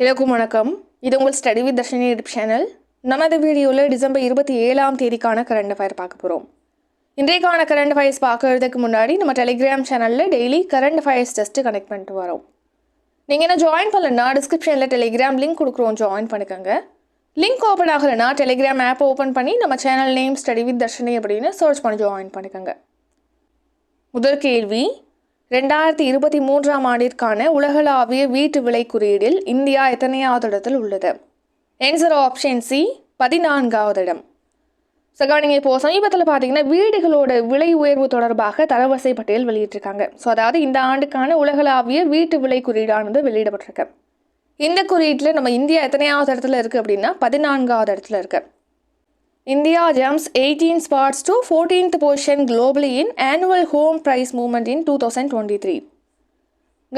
எல்லாருக்கும் வணக்கம். இது உங்கள் study with Dharshini YouTube channel நமது வீடியோவில் டிசம்பர் இருபத்தி ஏழாம் தேதிக்கான கரண்ட் அஃபயர் பார்க்க போகிறோம் இன்றைக்கான கரண்ட் அஃபயர்ஸ் பார்க்கறதுக்கு முன்னாடி நம்ம டெலிகிராம் சேனலில் daily current affairs test connect பண்ணிட்டு வரோம். நீங்கள் என்ன ஜாயின் பண்ணலன்னா டிஸ்கிரிப்ஷனில் டெலிகிராம் லிங்க் கொடுக்குறோம் ஜாயின் பண்ணிக்கோங்க. லிங்க் ஓப்பன் ஆகலைன்னா டெலிகிராம் ஆப் ஓப்பன் பண்ணி நம்ம channel name study with Dharshini அப்படின்னு சர்ச் பண்ணி ஜாயின் பண்ணிக்கோங்க. முதல் கேள்வி ரெண்டாயிரத்தி இருபத்தி மூன்றாம் ஆண்டிற்கான உலகளாவிய வீட்டு விலை குறியீடில் இந்தியா எத்தனையாவது இடத்தில் உள்ளது? ஆன்சர் ஆப்ஷன் சி பதினான்காவது இடம். சகா நீங்கள் இப்போது சமீபத்தில் பார்த்தீங்கன்னா வீடுகளோட விலை உயர்வு தொடர்பாக தரவரிசை பட்டியல் வெளியிட்டிருக்காங்க. ஸோ அதாவது இந்த ஆண்டுக்கான உலகளாவிய வீட்டு விலை குறியீடானது வெளியிடப்பட்டிருக்கு. இந்த குறியீட்டில் நம்ம இந்தியா எத்தனையாவது இடத்துல இருக்குது அப்படின்னா பதினான்காவது இடத்துல இருக்குது India jumps 18 spots to 14th position globally in annual home price movement in 2023.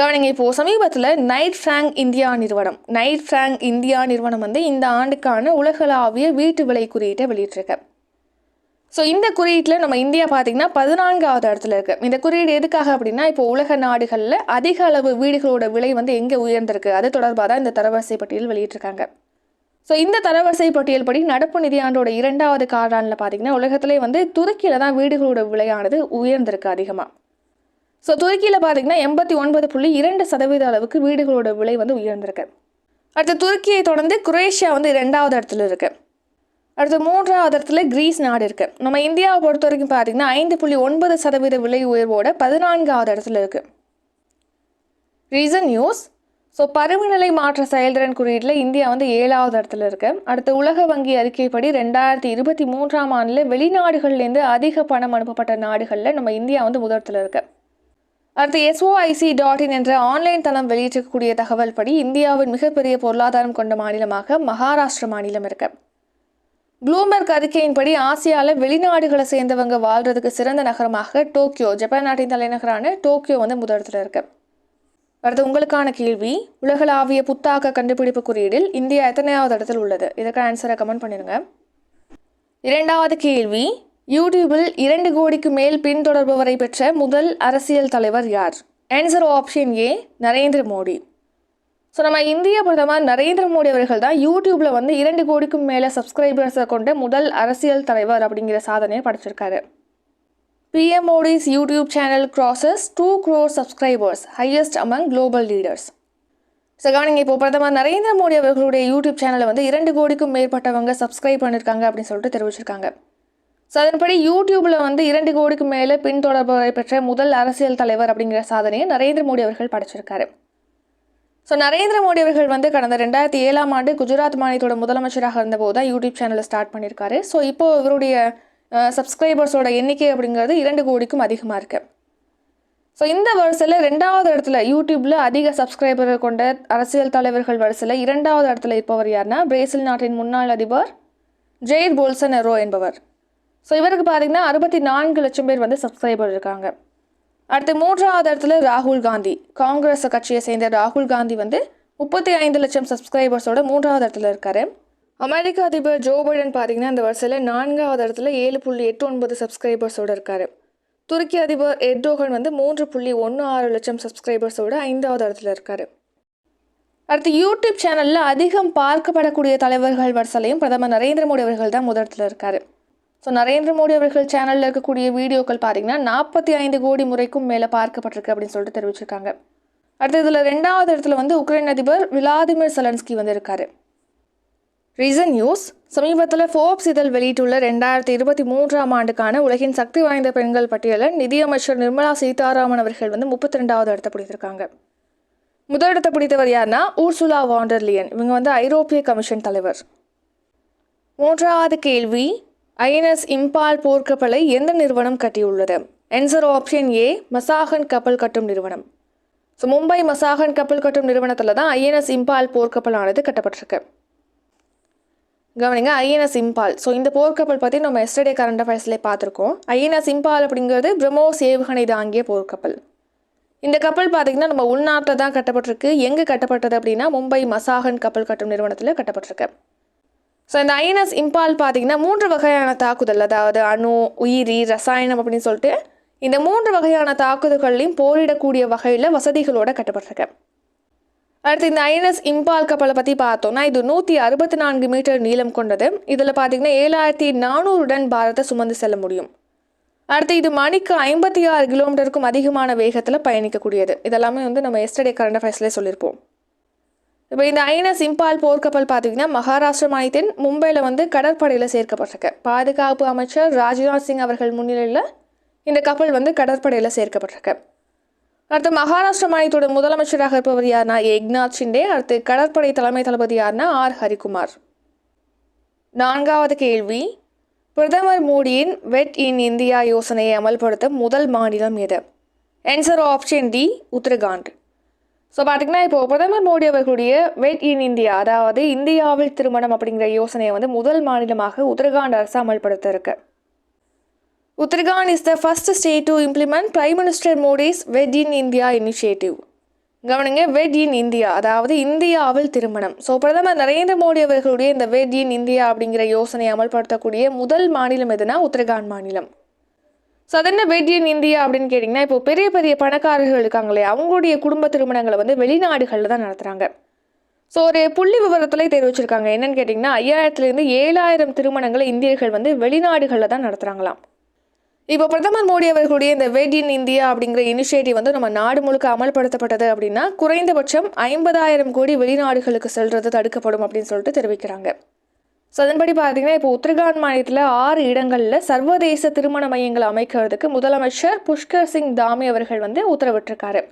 கவனிங்க இப்போது சமீபத்தில் நைட் ஃப்ராங்க் இந்தியா நிறுவனம். நைட் ஃப்ராங்க் இந்தியா நிறுவனம் வந்து இந்த ஆண்டுக்கான உலகளாவிய வீட்டு விலை குறியீட்டை வெளியிட்டிருக்கு. ஸோ இந்த குறியீட்டில் நம்ம இந்தியா பார்த்திங்கன்னா பதினான்காவது இடத்துல இருக்குது இந்த குறியீடு எதுக்காக அப்படின்னா இப்போ உலக நாடுகளில் அதிக அளவு வீடுகளோட விலை வந்து எங்கே உயர்ந்திருக்கு? அது தொடர்பாக தான் இந்த தரவரிசை பட்டியல் வெளியிட்டிருக்காங்க. ஸோ இந்த தரவரிசை பட்டியல் படி நடப்பு நிதியாண்டோட இரண்டாவது காலாண்டில் பார்த்தீங்கன்னா உலகத்திலே வந்து துருக்கியில் தான் வீடுகளோட விலையானது உயர்ந்திருக்கு அதிகமாக ஸோ துருக்கியில் பார்த்தீங்கன்னா எண்பத்தி ஒன்பது புள்ளி இரண்டு சதவீத அளவுக்கு வீடுகளோட விலை வந்து உயர்ந்திருக்கு. அடுத்து துருக்கியை தொடர்ந்து குரேஷியா வந்து இரண்டாவது இடத்துல இருக்கு. அடுத்து மூன்றாவது இடத்துல கிரீஸ் நாடு இருக்கு. நம்ம இந்தியாவை பொறுத்த வரைக்கும் பார்த்தீங்கன்னா ஐந்து புள்ளி ஒன்பது சதவீத விலை உயர்வோட பதினான்காவது இடத்துல இருக்கு. ரீசன் நியூஸ் ஸோ பருவநிலை மாற்ற செயல்திறன் குறியீட்டில் இந்தியா வந்து ஏழாவது இடத்துல இருக்கு. அடுத்து உலக வங்கி அறிக்கைப்படி ரெண்டாயிரத்தி இருபத்தி மூன்றாம் ஆண்டில் வெளிநாடுகள்லேருந்து அதிக பணம் அனுப்பப்பட்ட நாடுகளில் நம்ம இந்தியா வந்து முதலத்தில் இருக்கு. அடுத்து எஸ்ஓஐசி டாட் இன் என்ற ஆன்லைன் தளம் வெளியிட்டிருக்கக்கூடிய தகவல் படி இந்தியாவின் மிகப்பெரிய பொருளாதாரம் கொண்ட மாநிலமாக மகாராஷ்டிர மாநிலம் இருக்கு. ப்ளூம்பர்க் அறிக்கையின்படி ஆசியாவில் வெளிநாடுகளை சேர்ந்தவங்க வாழ்றதுக்கு சிறந்த நகரமாக டோக்கியோ ஜப்பான் நாட்டின் தலைநகரான டோக்கியோ வந்து முதலிடத்தில் இருக்குது அடுத்து உங்களுக்கான கேள்வி உலகளாவிய புத்தாக்க கண்டுபிடிப்பு குறியீடில் இந்தியா எத்தனையாவது இடத்தில் உள்ளது? இதுக்கு ஆன்சரை கமெண்ட் பண்ணிடுங்க இரண்டாவது கேள்வி யூடியூபில் இரண்டு கோடிக்கு மேல் பின்தொடர்பவரை பெற்ற முதல் அரசியல் தலைவர் யார்? Answer option A Narendra Modi. So நம்ம இந்திய பிரதமர் நரேந்திர மோடி அவர்கள் தான் யூடியூப்பில் வந்து இரண்டு கோடிக்கும் மேலே சப்ஸ்கிரைபர்ஸை கொண்ட முதல் அரசியல் தலைவர் அப்படிங்கிற சாதனையை படைச்சிருக்காரு. PM Modi's YouTube channel crosses 2 crore subscribers, highest among global leaders. So கவனிங்க இப்போ பிரதமர் நரேந்திர மோடி அவர்களுடைய யூடியூப் சேனலை வந்து இரண்டு கோடிக்கும் மேற்பட்டவங்க சப்ஸ்கிரைப் பண்ணியிருக்காங்க அப்படின்னு சொல்லிட்டு தெரிவிச்சிருக்காங்க. ஸோ அதன்படி யூடியூப்பில் வந்து இரண்டு கோடிக்கும் மேலே பின்தொடர்பவரை பெற்ற முதல் அரசியல் தலைவர் அப்படிங்கிற சாதனையை நரேந்திர மோடி அவர்கள் படைச்சிருக்காரு. ஸோ நரேந்திர மோடி அவர்கள் வந்து கடந்த ரெண்டாயிரத்தி ஏழாம் ஆண்டு குஜராத் மாநிலத்தோட முதலமைச்சராக இருந்தபோது தான் யூடியூப் சேனலை ஸ்டார்ட் பண்ணியிருக்காரு ஸோ இப்போ இவருடைய சப்ஸ்கிரைபர்ஸோட எண்ணிக்கை அப்படிங்கிறது இரண்டு கோடிக்கும் அதிகமாக இருக்குது ஸோ இந்த வரிசையில் ரெண்டாவது இடத்துல யூடியூப்பில் அதிக சப்ஸ்கிரைபர்கள் கொண்ட அரசியல் தலைவர்கள் வரிசையில் இரண்டாவது இடத்துல இருப்பவர் யாருன்னா பிரேசில் நாட்டின் முன்னாள் அதிபர் ஜெயிர் போல்சனரோ என்பவர். ஸோ இவருக்கு பார்த்தீங்கன்னா அறுபத்தி நான்கு லட்சம் பேர் வந்து சப்ஸ்கிரைபர் இருக்காங்க. அடுத்து மூன்றாவது இடத்துல ராகுல் காந்தி காங்கிரஸ் கட்சியை சேர்ந்த ராகுல் காந்தி வந்து முப்பத்தி ஐந்து லட்சம் சப்ஸ்கிரைபர்ஸோட மூன்றாவது இடத்துல இருக்காரு. அமெரிக்க அதிபர் ஜோ பைடன் பார்த்தீங்கன்னா இந்த வருஷத்தில் நான்காவது இடத்துல ஏழு புள்ளி எட்டு ஒன்பது சப்ஸ்கிரைபர்ஸோடு இருக்கார். துருக்கி அதிபர் எர்டோகன் வந்து மூன்று புள்ளி ஒன்று ஆறு லட்சம் சப்ஸ்கிரைபர்ஸோட ஐந்தாவது இடத்துல இருக்கார். அடுத்து யூடியூப் சேனலில் அதிகம் பார்க்கப்படக்கூடிய தலைவர்கள் வரிசையிலையும் பிரதமர் நரேந்திர மோடி அவர்கள் தான் முதலிடத்தில் இருக்கார். ஸோ நரேந்திர மோடி அவர்கள் சேனலில் இருக்கக்கூடிய வீடியோக்கள் பார்த்தீங்கன்னா நாற்பத்தி ஐந்து கோடி முறைக்கும் மேலே பார்க்கப்பட்டிருக்கு அப்படின்னு சொல்லிட்டு தெரிவிச்சிருக்காங்க. அடுத்து இதில் ரெண்டாவது இடத்துல வந்து உக்ரைன் அதிபர் விளாதிமிர் செலன்ஸ்கி வந்து இருக்காரு. ரீசன் நியூஸ் சமீபத்தில் ஃபோர்ப்ஸ் இதழ் வெளியிட்டுள்ள ரெண்டாயிரத்தி இருபத்தி மூன்றாம் ஆண்டுக்கான உலகின் சக்தி வாய்ந்த பெண்கள் பட்டியலில் நிதியமைச்சர் நிர்மலா சீதாராமன் அவர்கள் வந்து முப்பத்தி ரெண்டாவது இடத்த பிடித்திருக்காங்க. முதலிடத்தை பிடித்தவர் யாருன்னா ஊர்சுலா வாண்டர்லியன் இவங்க வந்து ஐரோப்பிய கமிஷன் தலைவர். மூன்றாவது கேள்வி ஐஎன்எஸ் இம்பால் போர்க்கப்பலை எந்த நிறுவனம் கட்டியுள்ளது? என்சர் ஆப்ஷன் ஏ மசாகன் கப்பல் கட்டும் நிறுவனம். ஸோ மும்பை மசாகன் கப்பல் கட்டும் நிறுவனத்தில் தான் ஐஎன்எஸ் இம்பால் போர்க்கப்பலானது கட்டப்பட்டிருக்கு. கவனிங்க ஐஎன்எஸ் இம்பால் ஸோ இந்த போர்க்கப்பல் பற்றி நம்ம எஸ்டர்டே கரண்ட் அஃபேர்ஸ்லேயே பார்த்துருக்கோம். ஐஎன்எஸ் இம்பால் அப்படிங்கிறது பிரம்மோஸ் ஏவுகணை தாங்கிய போர்க்கப்பல் இந்த கப்பல் பார்த்திங்கன்னா நம்ம உள்நாட்டில் தான் கட்டப்பட்டிருக்கு. எங்கே கட்டப்பட்டது அப்படின்னா மும்பை மசாகன் கப்பல் கட்டும் நிறுவனத்தில் கட்டப்பட்டிருக்கு. ஸோ இந்த ஐஎன்எஸ் இம்பால் பார்த்திங்கன்னா மூன்று வகையான தாக்குதல் அதாவது அணு உயிரி ரசாயனம் அப்படின்னு சொல்லிட்டு இந்த மூன்று வகையான தாக்குதல்களையும் போரிடக்கூடிய வகையில் வசதிகளோடு கட்டப்பட்டிருக்கு. அடுத்து இந்த ஐஎன்எஸ் இம்பால் கப்பலை பற்றி பார்த்தோம்னா இது நூற்றி அறுபத்தி நான்கு மீட்டர் நீளம் கொண்டது. இதில் பார்த்தீங்கன்னா ஏழாயிரத்தி நானூறு டன் பாரத்தை சுமந்து செல்ல முடியும். அடுத்து இது மணிக்கு ஐம்பத்தி ஆறு கிலோமீட்டருக்கும் அதிகமான வேகத்தில் பயணிக்கக்கூடியது. இதெல்லாமே வந்து நம்ம எஸ்டர்டே கரண்ட் அஃபேர்ஸ்லேயே சொல்லியிருப்போம் இப்போ இந்த ஐஎன்எஸ் இம்பால் போர்க்கப்பல் பார்த்தீங்கன்னா மகாராஷ்டிர மாநிலத்தின் மும்பையில் வந்து கடற்படையில் சேர்க்கப்பட்டிருக்கு. பாதுகாப்பு அமைச்சர் ராஜ்நாத் சிங் அவர்கள் முன்னிலையில் இந்த கப்பல் வந்து கடற்படையில் சேர்க்கப்பட்டிருக்கு. அடுத்து மகாராஷ்டிர மாநிலத்தோட முதலமைச்சராக இருப்பவர் யாருன்னா ஏக்நாத் ஷிண்டே. அடுத்து கடற்படை தலைமை தளபதி யார்னா ஆர். ஹரிகுமார். நான்காவது கேள்வி. பிரதமர் மோடியின் வெட் இன் இந்தியா யோசனையை அமல்படுத்த முதல் மாநிலம் எது? Answer option D Uttarakhand. So பார்த்தீங்கன்னா இப்போ பிரதமர் மோடி அவர்களுடைய வெட் இன் இந்தியா அதாவது இந்தியாவில் திருமணம் அப்படிங்கிற யோசனையை வந்து முதல் மாநிலமாக உத்தரகாண்ட் அரசு அமல்படுத்த இருக்குது Uttarakhand is the first state to implement prime minister Modi's wed in India initiative கவனிங்க வெட் இன் இந்தியா அதாவது இந்தியாவில் திருமணம். ஸோ பிரதமர் நரேந்திர மோடி அவர்களுடைய இந்த வெட் இன் இந்தியா அப்படிங்கிற யோசனையை அமல்படுத்தக்கூடிய முதல் மாநிலம் எதுனா உத்தரகாண்ட் மாநிலம். ஸோ அது என்ன வெட் இன் இந்தியா அப்படின்னு கேட்டிங்கன்னா இப்போ பெரிய பெரிய பணக்காரர்கள் இருக்காங்களே அவங்களுடைய குடும்ப திருமணங்களை வந்து வெளிநாடுகளில் தான் நடத்துகிறாங்க ஸோ ஒரு புள்ளி விவரத்தில் தெரிவிச்சிருக்காங்க என்னன்னு கேட்டிங்கன்னா ஐயாயிரத்துலேருந்து ஏழாயிரம் திருமணங்களை இந்தியர்கள் வந்து வெளிநாடுகளில் தான் நடத்துகிறாங்களாம் இப்போ பிரதமர் மோடி அவர்களுடைய இந்த வெட் இன் இந்தியா அப்படிங்கிற இனிஷியேட்டிவ் வந்து நம்ம நாடு முழுக்க அமல்படுத்தப்பட்டது அப்படின்னா குறைந்தபட்சம் ஐம்பதாயிரம் கோடி வெளிநாடுகளுக்கு செல்றது தடுக்கப்படும் அப்படின்னு சொல்லிட்டு தெரிவிக்கிறாங்க. ஸோ அதன்படி பார்த்தீங்கன்னா இப்போ உத்தரகாண்ட் மாநிலத்தில் ஆறு இடங்களில் சர்வதேச திருமண மையங்கள் அமைக்கிறதுக்கு முதலமைச்சர் புஷ்கர் சிங் தாமி அவர்கள் வந்து உத்தரவிட்டிருக்காரு.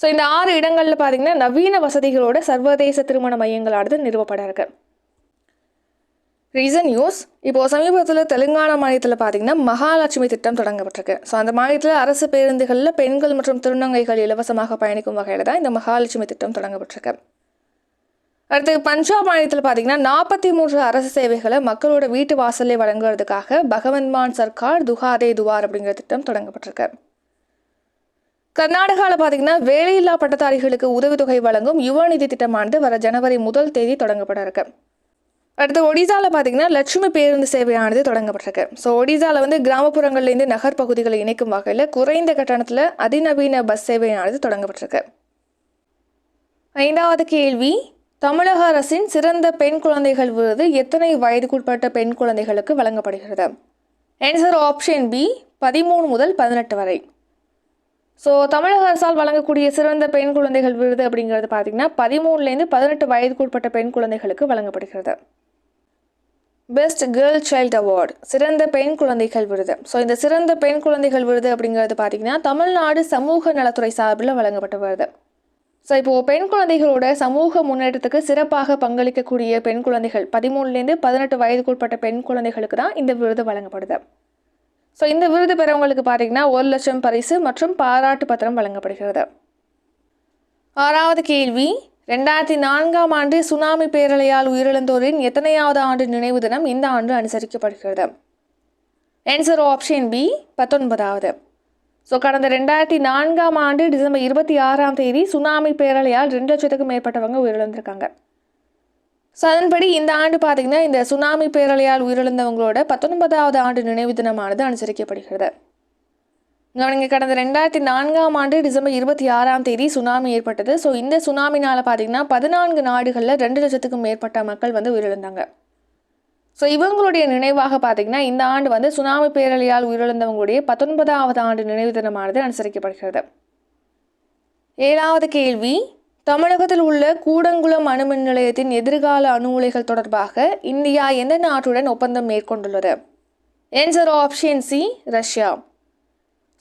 ஸோ இந்த ஆறு இடங்களில் பார்த்தீங்கன்னா நவீன வசதிகளோட சர்வதேச திருமண மையங்களானது நிறுவப்பட இருக்கு. ரீசன் நியூஸ் இப்போது சமீபத்தில் தெலுங்கானா மாநிலத்தில் பார்த்தீங்கன்னா மகாலட்சுமி திட்டம் தொடங்கப்பட்டிருக்கு. ஸோ அந்த மாநிலத்தில் அரசு பேருந்துகளில் பெண்கள் மற்றும் திருநங்கைகள் இலவசமாக பயணிக்கும் வகையில் தான் இந்த மகாலட்சுமி திட்டம் தொடங்கப்பட்டிருக்கு. அடுத்து பஞ்சாப் மாநிலத்தில் பார்த்தீங்கன்னா நாற்பத்தி மூன்று அரசு சேவைகளை மக்களோட வீட்டு வாசலே வழங்குறதுக்காக பகவந்த் மான் சர்க்கார் துஹாதே துவார் அப்படிங்கிற திட்டம் தொடங்கப்பட்டிருக்கு. கர்நாடகாவில் பார்த்தீங்கன்னா வேலையில்லா பட்டதாரிகளுக்கு உதவித்தொகை வழங்கும் யுவநிதி திட்டமானது வர ஜனவரி முதல் தேதி தொடங்கப்பட இருக்கு. அடுத்து ஒடிசாவில் பார்த்தீங்கன்னா லட்சுமி பேருந்து சேவையானது தொடங்கப்பட்டிருக்கு. ஸோ ஒடிசாவில் வந்து கிராமப்புறங்கள்லேருந்து நகர் பகுதிகளை இணைக்கும் வகையில் குறைந்த கட்டணத்தில் அதிநவீன பஸ் சேவையானது தொடங்கப்பட்டிருக்கு. ஐந்தாவது கேள்வி தமிழக அரசின் சிறந்த பெண் குழந்தைகள் விருது எத்தனை வயதுக்குட்பட்ட பெண் குழந்தைகளுக்கு வழங்கப்படுகிறது? ஆன்சர் ஆப்ஷன் பி பதிமூணு முதல் பதினெட்டு வரை. ஸோ தமிழக அரசால் வழங்கக்கூடிய சிறந்த பெண் குழந்தைகள் விருது அப்படிங்கிறது பார்த்தீங்கன்னா பதிமூணுலேருந்து பதினெட்டு வயதுக்குட்பட்ட பெண் குழந்தைகளுக்கு வழங்கப்படுகிறது. பெஸ்ட் கேர்ள் சைல்ட் அவார்டு சிறந்த பெண் குழந்தைகள் விருது. ஸோ இந்த சிறந்த பெண் குழந்தைகள் விருது அப்படிங்கிறது பார்த்தீங்கன்னா தமிழ்நாடு சமூக நலத்துறை சார்பில் வழங்கப்பட்ட விருது. ஸோ இப்போது பெண் குழந்தைகளோட சமூக முன்னேற்றத்துக்கு சிறப்பாக பங்களிக்கக்கூடிய பெண் குழந்தைகள் பதிமூணுலேருந்து பதினெட்டு வயதுக்குட்பட்ட பெண் குழந்தைகளுக்கு தான் இந்த விருது வழங்கப்படுது. ஸோ இந்த விருது பெறவங்களுக்கு பார்த்தீங்கன்னா ஒரு லட்சம் பரிசு மற்றும் பாராட்டு பத்திரம் வழங்கப்படுகிறது. ஆறாவது கேள்வி ரெண்டாயிரத்தி நான்காம் ஆண்டு சுனாமி பேரலையால் உயிரிழந்தோரின் எத்தனையாவது ஆண்டு நினைவு தினம் இந்த ஆண்டு அனுசரிக்கப்படுகிறது. ஆன்சர் ஆப்ஷன் பி பத்தொன்பதாவது. ஸோ கடந்த ரெண்டாயிரத்தி நான்காம் ஆண்டு டிசம்பர் இருபத்தி ஆறாம் தேதி சுனாமி பேரலையால் ரெண்டு லட்சத்துக்கும் மேற்பட்டவங்க உயிரிழந்திருக்காங்க. ஸோ அதன்படி இந்த ஆண்டு பார்த்திங்கன்னா இந்த சுனாமி பேரலையால் உயிரிழந்தவங்களோட பத்தொன்பதாவது ஆண்டு நினைவு தினமானது அனுசரிக்கப்படுகிறது. கவனிங்க கடந்த ரெண்டாயிரத்தி நான்காம் ஆண்டு டிசம்பர் இருபத்தி ஆறாம் தேதி சுனாமி ஏற்பட்டது. ஸோ இந்த சுனாமினால் பார்த்தீங்கன்னா பதினான்கு நாடுகளில் ரெண்டு லட்சத்துக்கும் மேற்பட்ட மக்கள் வந்து உயிரிழந்தாங்க. ஸோ இவங்களுடைய நினைவாக பார்த்தீங்கன்னா இந்த ஆண்டு வந்து சுனாமி பேரலையால் உயிரிழந்தவங்களுடைய பத்தொன்பதாவது ஆண்டு நினைவு தினமானது அனுசரிக்கப்படுகிறது. ஏழாவது கேள்வி தமிழகத்தில் உள்ள கூடங்குளம் அணுமின் நிலையத்தின் எதிர்கால அணு உலைகள் தொடர்பாக இந்தியா எந்த நாட்டுடன் ஒப்பந்தம் மேற்கொண்டுள்ளது? Answer option C Russia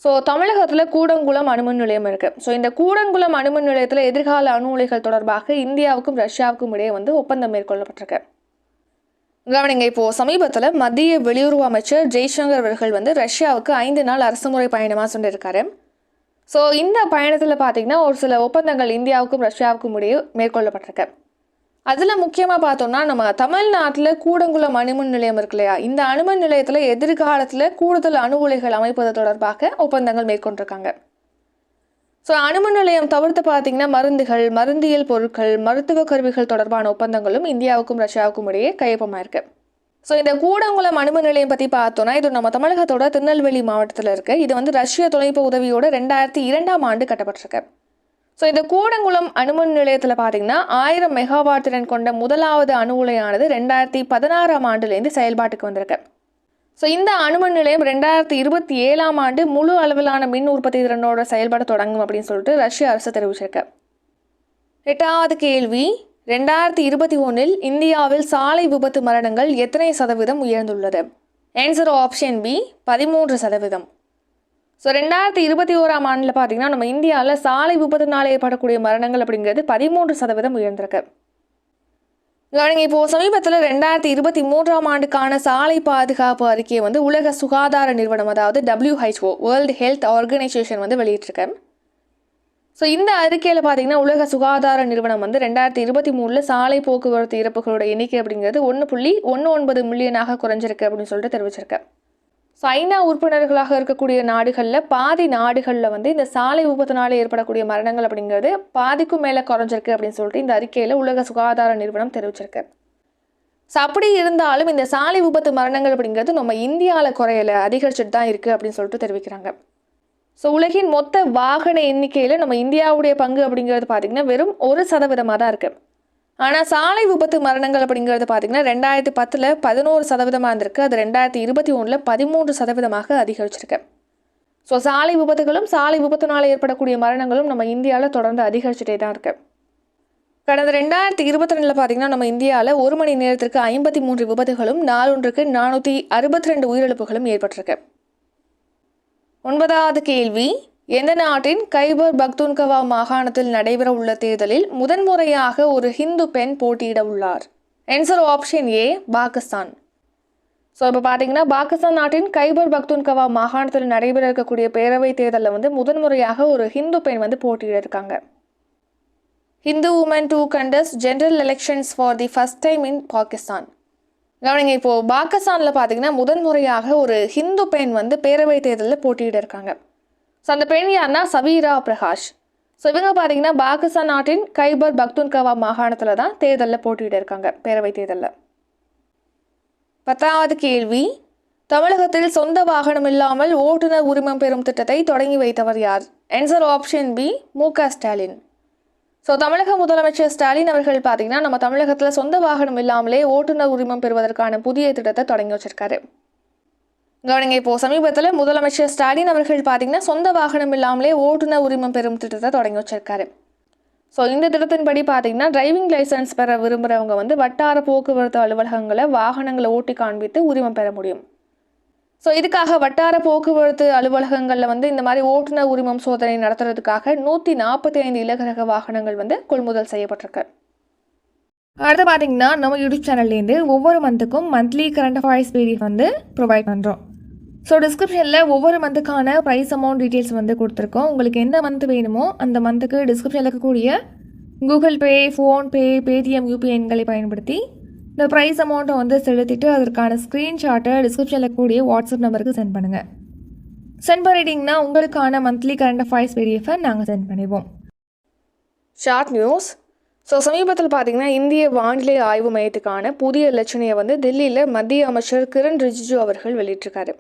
so தமிழகத்தில் கூடங்குளம் அணுமின் நிலையம் இருக்குது ஸோ இந்த கூடங்குளம் அணுமின் நிலையத்தில் எதிர்கால அணு உலைகள் தொடர்பாக இந்தியாவுக்கும் ரஷ்யாவுக்கும் இடையே வந்து ஒப்பந்தம் மேற்கொள்ளப்பட்டிருக்கு. கவனிங்க இப்போது சமீபத்தில் மத்திய வெளியுறவு அமைச்சர் ஜெய்சங்கர் அவர்கள் வந்து ரஷ்யாவுக்கு ஐந்து நாள் அரசுமுறை பயணமாக சொல்லியிருக்காரு ஸோ இந்த பயணத்தில் பார்த்தீங்கன்னா ஒரு சில ஒப்பந்தங்கள் இந்தியாவுக்கும் ரஷ்யாவுக்கும் இடையே மேற்கொள்ளப்பட்டிருக்கு. அதில் முக்கியமாக பார்த்தோம்னா நம்ம தமிழ்நாட்டில் கூடங்குளம் அணுமின் நிலையம் இருக்கு இல்லையா? இந்த அணுமின் நிலையத்தில் எதிர்காலத்தில் கூடுதல் அணு உலைகள் அமைப்பது தொடர்பாக ஒப்பந்தங்கள் மேற்கொண்டிருக்காங்க. ஸோ அணுமின் நிலையம் தவிர்த்து பார்த்தீங்கன்னா மருந்துகள் மருந்தியல் பொருட்கள் மருத்துவ கருவிகள் தொடர்பான ஒப்பந்தங்களும் இந்தியாவுக்கும் ரஷ்யாவுக்கும் இடையே கையொப்பமாக இருக்கு. ஸோ இந்த கூடங்குளம் அணுமின் நிலையம் பற்றி பார்த்தோன்னா இது நம்ம தமிழகத்தோட திருநெல்வேலி மாவட்டத்தில் இருக்கு. இது வந்து ரஷ்ய தொலைப்பு உதவியோட ரெண்டாயிரத்தி இரண்டாம் ஆண்டு கட்டப்பட்டிருக்கு. ஸோ இந்த கூடங்குளம் அணுமின் நிலையத்தில் பார்த்தீங்கன்னா ஆயிரம் மெகாவாட் திறன் கொண்ட முதலாவது அணு உலையானது ரெண்டாயிரத்தி பதினாறாம் ஆண்டுலேருந்து செயல்பாட்டுக்கு வந்திருக்கு. ஸோ இந்த அணுமின் நிலையம் ரெண்டாயிரத்தி இருபத்தி ஏழாம் ஆண்டு முழு அளவிலான மின் உற்பத்தி திறனோட செயல்பாடு தொடங்கும் அப்படின்னு சொல்லிட்டு ரஷ்ய அரசு தெரிவிச்சிருக்கு. எட்டாவது கேள்வி ரெண்டாயிரத்தி இருபத்தி ஒன்றில் இந்தியாவில் சாலை விபத்து மரணங்கள் எத்தனை சதவீதம் உயர்ந்துள்ளது? ஆன்சர் ஆப்ஷன் பி பதிமூன்று சதவீதம். ஸோ ரெண்டாயிரத்தி இருபத்தி ஓராம் ஆண்டில் பார்த்தீங்கன்னா நம்ம இந்தியாவில் சாலை விபத்துனால ஏற்படக்கூடிய மரணங்கள் அப்படிங்கிறது பதிமூன்று சதவீதம் உயர்ந்திருக்கு. கவனிங்க இப்போ சமீபத்தில் ரெண்டாயிரத்தி இருபத்தி மூன்றாம் ஆண்டுக்கான சாலை பாதுகாப்பு அறிக்கையை வந்து உலக சுகாதார நிறுவனம் அதாவது டபிள்யூஹெச்ஓ வேர்ல்டு ஹெல்த் ஆர்கனைசேஷன் வந்து வெளியிட்டிருக்கேன் ஸோ இந்த அறிக்கையில் பார்த்தீங்கன்னா உலக சுகாதார நிறுவனம் வந்து ரெண்டாயிரத்தி இருபத்தி மூணில் சாலை போக்குவரத்து இறப்புகளோட எண்ணிக்கை அப்படிங்கிறது ஒன்று புள்ளி ஒன்று ஒன்பது மில்லியனாக குறைஞ்சிருக்கு அப்படின்னு சொல்லிட்டு தெரிவிச்சிருக்கேன் ஸோ ஐநா உறுப்பினர்களாக இருக்கக்கூடிய நாடுகளில் பாதி நாடுகளில் வந்து இந்த சாலை விபத்தினால ஏற்படக்கூடிய மரணங்கள் அப்படிங்கிறது பாதிக்கும் மேலே குறைஞ்சிருக்கு அப்படின்னு சொல்லிட்டு இந்த அறிக்கையில் உலக சுகாதார நிறுவனம் தெரிவிச்சிருக்கு. ஸோ அப்படி இருந்தாலும் இந்த சாலை விபத்து மரணங்கள் அப்படிங்கிறது நம்ம இந்தியாவில் குறையலை அதிகரிச்சுட்டு தான் இருக்குது அப்படின்னு சொல்லிட்டு தெரிவிக்கிறாங்க. ஸோ உலகின் மொத்த வாகன எண்ணிக்கையில் நம்ம இந்தியாவுடைய பங்கு அப்படிங்கிறது பார்த்திங்கன்னா வெறும் ஒரு சதவீதமாக தான் இருக்குது ஆனால் சாலை விபத்து மரணங்கள் அப்படிங்கிறது பார்த்தீங்கன்னா ரெண்டாயிரத்தி பத்தில் பதினோரு சதவீதமாக இருந்திருக்கு. அது ரெண்டாயிரத்தி இருபத்தி ஒன்றில் பதிமூன்று சதவீதமாக அதிகரிச்சிருக்கு. ஸோ சாலை விபத்துகளும் சாலை விபத்துனால் ஏற்படக்கூடிய மரணங்களும் நம்ம இந்தியாவில் தொடர்ந்து அதிகரிச்சுட்டே தான் இருக்கு. கடந்த ரெண்டாயிரத்தி இருபத்தி ரெண்டில் பார்த்தீங்கன்னா நம்ம இந்தியாவில் ஒரு மணி நேரத்திற்கு ஐம்பத்தி மூன்று விபத்துகளும் நாளொன்றுக்கு நானூற்றி அறுபத்தி ரெண்டு உயிரிழப்புகளும் ஏற்பட்டிருக்கு. ஒன்பதாவது கேள்வி எந்த நாட்டின் கைபர் பக்துன்கவா மாகாணத்தில் நடைபெற உள்ள தேர்தலில் முதன்முறையாக ஒரு ஹிந்து பெண் போட்டியிட உள்ளார். Answer option A Pakistan. So இப்போ பார்த்தீங்கன்னா பாகிஸ்தான் நாட்டின் கைபர் பக்துன்கவா மாகாணத்தில் நடைபெற இருக்கக்கூடிய பேரவைத் தேர்தலில் வந்து முதன்முறையாக ஒரு ஹிந்து பெண் வந்து போட்டியிட இருக்காங்க. Hindu woman to contest general elections for the first time in Pakistan கவனிங்க இப்போது பாகிஸ்தானில் பார்த்தீங்கன்னா முதன்முறையாக ஒரு ஹிந்து பெண் வந்து பேரவைத் தேர்தலில் போட்டியிட இருக்காங்க. ஸோ அந்த பெண் யாருன்னா சவீரா பிரகாஷ். ஸோ இவங்க பார்த்தீங்கன்னா பாகிஸ்தான் நாட்டின் கைபர் பக்துன்கவா மாகாணத்தில் தான் தேர்தலில் போட்டியிட இருக்காங்க பேரவைத் தேர்தலில். பத்தாவது கேள்வி தமிழகத்தில் சொந்த வாகனம் இல்லாமல் ஓட்டுநர் உரிமம் பெறும் திட்டத்தை தொடங்கி வைத்தவர் யார்? ஆன்சர் ஆப்ஷன் பி மு க ஸ்டாலின். ஸோ தமிழக முதலமைச்சர் ஸ்டாலின் அவர்கள் பார்த்தீங்கன்னா நம்ம தமிழகத்தில் சொந்த வாகனம் இல்லாமலே ஓட்டுநர் உரிமம் பெறுவதற்கான புதிய திட்டத்தை தொடங்கி வச்சிருக்காரு. கவனிங்க இப்போ சமீபத்தில் முதலமைச்சர் ஸ்டாலின் அவர்கள் பார்த்தீங்கன்னா சொந்த வாகனம் இல்லாமலே ஓட்டுநர் உரிமம் பெறும் திட்டத்தை தொடங்கி வச்சிருக்காரு. ஸோ இந்த திட்டத்தின்படி பார்த்தீங்கன்னா டிரைவிங் லைசன்ஸ் பெற விரும்புகிறவங்க வந்து வட்டார போக்குவரத்து அலுவலகங்களை வாகனங்களை ஓட்டி காண்பித்து உரிமம் பெற முடியும். ஸோ இதுக்காக வட்டார போக்குவரத்து அலுவலகங்களில் வந்து இந்த மாதிரி ஓட்டுநர் உரிமம் சோதனை நடத்துறதுக்காக நூற்றி நாற்பத்தி ஐந்து இலகரக வாகனங்கள் வந்து கொள்முதல் செய்யப்பட்டிருக்கு. அடுத்து பார்த்தீங்கன்னா நம்ம யூடியூப் சேனல்லேருந்து ஒவ்வொரு மந்த்துக்கும் மந்த்லி கரண்ட் அஃபேர்ஸ் பிடிஎஃப் வந்து ப்ரொவைட் பண்ணுறோம் ஸோ டிஸ்கிரிப்ஷனில் ஒவ்வொரு மந்த்துக்கான ப்ரைஸ் அமௌண்ட் டீட்டெயில்ஸ் வந்து கொடுத்துருக்கோம். உங்களுக்கு எந்த மந்த் வேணுமோ அந்த மந்த்துக்கு டிஸ்கிரிப்ஷனில் இருக்கக்கூடிய Google Pay PhonePe Paytm UPI எண்களை பயன்படுத்தி இந்த ப்ரைஸ் அமௌண்ட்டை வந்து செலுத்திட்டு அதற்கான ஸ்க்ரீன்ஷாட்டை டிஸ்கிரிப்ஷனில் இருக்கக்கூடிய வாட்ஸ்அப் நம்பருக்கு சென்ட் பண்ணுங்கள் சென்ட் பண்ணிட்டீங்கன்னா உங்களுக்கான மந்த்லி கரண்ட் அஃபேர்ஸ் பிடிஎஃபை நாங்கள் சென்ட் பண்ணிடுவோம். ஷார்ட் நியூஸ் ஸோ சமீபத்தில் பார்த்தீங்கன்னா இந்திய வானிலை ஆய்வு மையத்துக்கான புதிய லட்சணையை வந்து டெல்லியில் மத்திய அமைச்சர் கிரண் ரிஜிஜு அவர்கள் வெளியிட்டிருக்காரு.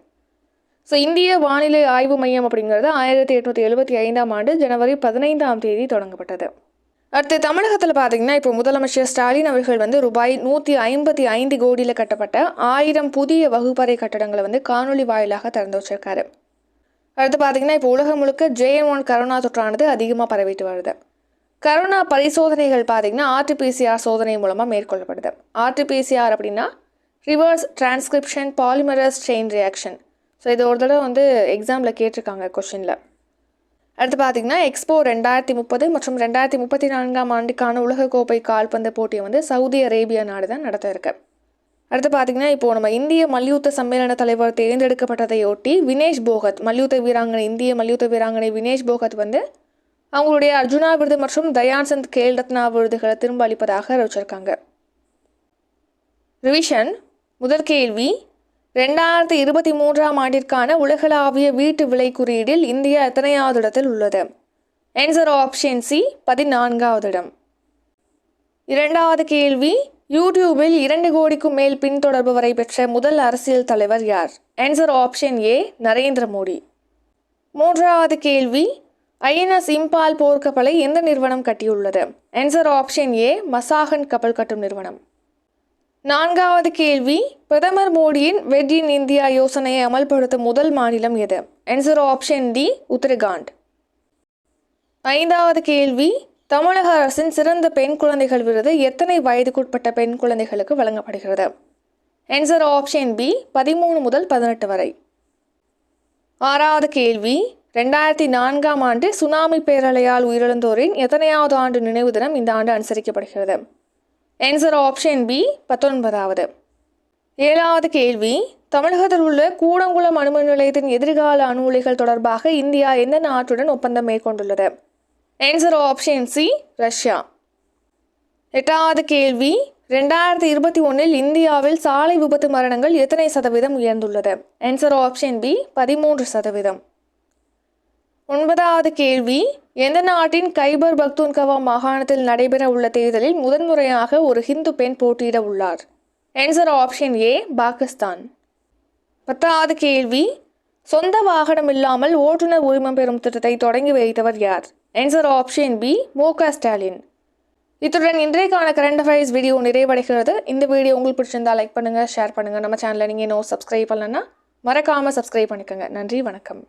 ஸோ இந்திய வானிலை ஆய்வு மையம் அப்படிங்கிறது ஆயிரத்தி எட்நூற்றி எழுபத்தி ஐந்தாம் ஆண்டு ஜனவரி பதினைந்தாம் தேதி தொடங்கப்பட்டது. அடுத்து தமிழகத்தில் பார்த்தீங்கன்னா இப்போ முதலமைச்சர் ஸ்டாலின் அவர்கள் வந்து ரூபாய் நூற்றி ஐம்பத்தி ஐந்து கோடியில் கட்டப்பட்ட ஆயிரம் புதிய வகுப்பறை கட்டடங்களை வந்து காணொலி வாயிலாக திறந்து வச்சிருக்காரு. அடுத்து பார்த்தீங்கன்னா இப்போ உலகம் முழுக்க ஜேஎன் ஒன் கரோனா தொற்றானது அதிகமாக பரவிட்டு வருது. கரோனா பரிசோதனைகள் பார்த்தீங்கன்னா ஆர்டிபிசிஆர் சோதனை மூலமாக மேற்கொள்ளப்படுது. ஆர்டிபிசிஆர் அப்படின்னா reverse transcription polymerase chain reaction. So இது ஒரு தடவை வந்து எக்ஸாமில் கேட்டிருக்காங்க கொஷினில் அடுத்து பார்த்தீங்கன்னா எக்ஸ்போ ரெண்டாயிரத்தி முப்பது மற்றும் ரெண்டாயிரத்தி முப்பத்தி நான்காம் ஆண்டுக்கான உலகக்கோப்பை கால்பந்து போட்டியை வந்து சவுதி அரேபியா நாடு தான் நடத்த இருக்கு. அடுத்து பார்த்தீங்கன்னா இப்போது நம்ம இந்திய மல்யுத்த சம்மேளன தலைவர் தேர்ந்தெடுக்கப்பட்டதையொட்டி வினேஷ் போகத் மல்யுத்த வீராங்கனை இந்திய மல்யுத்த வீராங்கனை வினேஷ் போகத் வந்து அவங்களுடைய அர்ஜுனா விருது மற்றும் தயான் சந்த் கேல் ரத்னா விருதுகளை திரும்ப அளிப்பதாக அறிவிச்சிருக்காங்க. ரிவிஷன் முதல் கேள்வி ரெண்டாயிரத்தி இருபத்தி மூன்றாம் ஆண்டிற்கான உலகளாவிய வீட்டு விலை குறியீடில் இந்தியா எத்தனையாவது இடத்தில் உள்ளது? ஆன்சர் ஆப்ஷன் சி பதினான்காவது இடம். இரண்டாவது கேள்வி யூடியூபில் இரண்டு கோடிக்கும் மேல் பின்தொடர்பு வரை பெற்ற முதல் அரசியல் தலைவர் யார்? Answer option A Narendra Modi. மூன்றாவது கேள்வி ஐஎன்எஸ் இம்பால் போர்க்கப்பலை எந்த நிறுவனம் கட்டியுள்ளது? ஆன்சர் ஆப்ஷன் ஏ மசாகன் கப்பல் கட்டும் நிறுவனம். நான்காவது கேள்வி பிரதமர் மோடியின் வெட் இன் இந்தியா யோசனையை அமல்படுத்தும் முதல் மாநிலம் எது? Answer option D Uttarakhand. ஐந்தாவது கேள்வி தமிழக அரசின் சிறந்த பெண் குழந்தைகள் விருது எத்தனை வயதுக்குட்பட்ட பெண் குழந்தைகளுக்கு வழங்கப்படுகிறது? ஆன்சர் ஆப்ஷன் பி பதிமூணு முதல் பதினெட்டு வரை. ஆறாவது கேள்வி ரெண்டாயிரத்தி நான்காம் ஆண்டு சுனாமி பேரலையால் உயிரிழந்தோரின் எத்தனையாவது ஆண்டு நினைவு தினம் இந்த ஆண்டு அனுசரிக்கப்படுகிறது? ஆன்சர் ஆப்ஷன் பி பத்தொன்பதாவது. ஏழாவது கேள்வி தமிழகத்தில் உள்ள கூடங்குளம் அணுமின் நிலையத்தின் எதிர்கால அணு உலைகள் தொடர்பாக இந்தியா எந்த நாட்டுடன் ஒப்பந்தம் மேற்கொண்டுள்ளது? Answer option C Russia. எட்டாவது கேள்வி ரெண்டாயிரத்தி இருபத்தி ஒன்றில் இந்தியாவில் சாலை விபத்து மரணங்கள் எத்தனை சதவீதம் உயர்ந்துள்ளது? ஆன்சர் ஆப்ஷன் பி பதிமூன்று சதவீதம். ஒன்பதாவது கேள்வி எந்த நாட்டின் கைபர் பக்துன்கவா மாகாணத்தில் நடைபெற உள்ள தேர்தலில் முதன்முறையாக ஒரு ஹிந்து பெண் போட்டியிட உள்ளார்? Answer option A Pakistan. பத்தாவது கேள்வி சொந்த வாகனம் இல்லாமல் ஓட்டுநர் உரிமம் பெறும் திட்டத்தை தொடங்கி வைத்தவர் யார்? ஆன்சர் ஆப்ஷன் பி மு க ஸ்டாலின். இத்துடன் இன்றைக்கான கரண்ட் அஃபேர்ஸ் வீடியோ நிறைவடைகிறது. இந்த வீடியோ உங்களுக்கு பிடிச்சிருந்தா லைக் பண்ணுங்கள் ஷேர் பண்ணுங்கள் நம்ம சேனலை நீங்கள் இன்னும் சப்ஸ்கிரைப் பண்ணலன்னா மறக்காமல் சப்ஸ்கிரைப் பண்ணிக்கோங்க. நன்றி வணக்கம்.